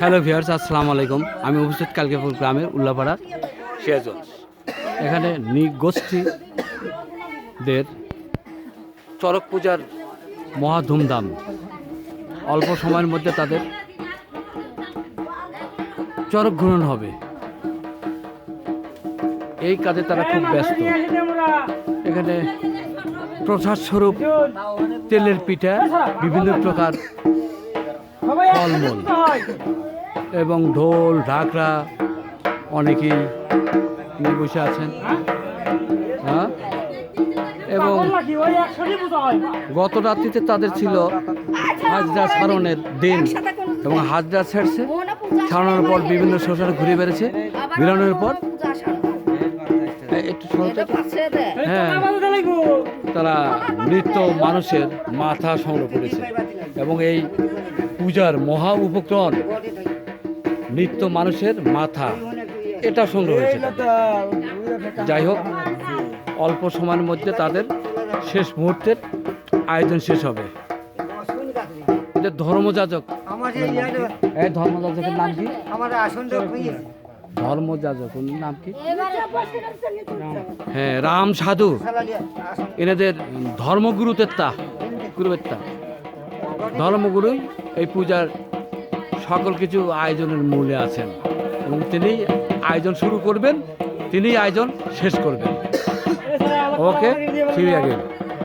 Hello viewers আসসালামু আলাইকুম। আমি উপস্থিত কালকেপুর গ্রামের উল্লাপাড়া সিরাজগঞ্জ এখানে নৃগোষ্ঠীদের চড়ক পূজার মহা ধুমধাম। অল্প সময়ের মধ্যে তাদের চরক ঘূর্ণন হবে। এই কাজে তারা খুব ব্যস্ত। এখানে প্রসাদ স্বরূপ তেলের পিঠা বিভিন্ন প্রকার ফলমূল। এবং ঢোল ঢাকরা অনেকেই নিয়ে বসে আছেন। হ্যাঁ? এবং গত রাত্রিতে তাদের ছিল হাজরা ছাড়নের দিন। এবং হাজরা ছেড়ছে। ছাড়ানোর পর বিভিন্ন শ্মশানে ঘুরে বেড়েছে। বেরোনোর পর। এ- একটু সরতে একটু। হ্যাঁ। তারা নৃত্য মানুষের মাথা সংগ্রহ করেছে। এবং এই পূজার মহা উপকরণ নৃত্য মানুষের মাথা এটা সংগ্রহ হয়েছে। যাই হোক অল্প সময়ের মধ্যে তাদের শেষ মুহূর্তের আয়োজন শেষ হবে। ধর্মযাজক। এই ধর্মযাজকের নাম কি? আমার ধর্মযাজক ওর নাম কি? হ্যাঁ রাম সাধু। এনাদের ধর্মগুরুতেত্তা গুরুবেত্তা ধর্মগুরুই এই পূজার সকল কিছু আয়োজনের মূলে আছেন। এবং তিনি আয়োজন শুরু করবেন তিনি আয়োজন শেষ করবেন। ওকে ঠিক আছে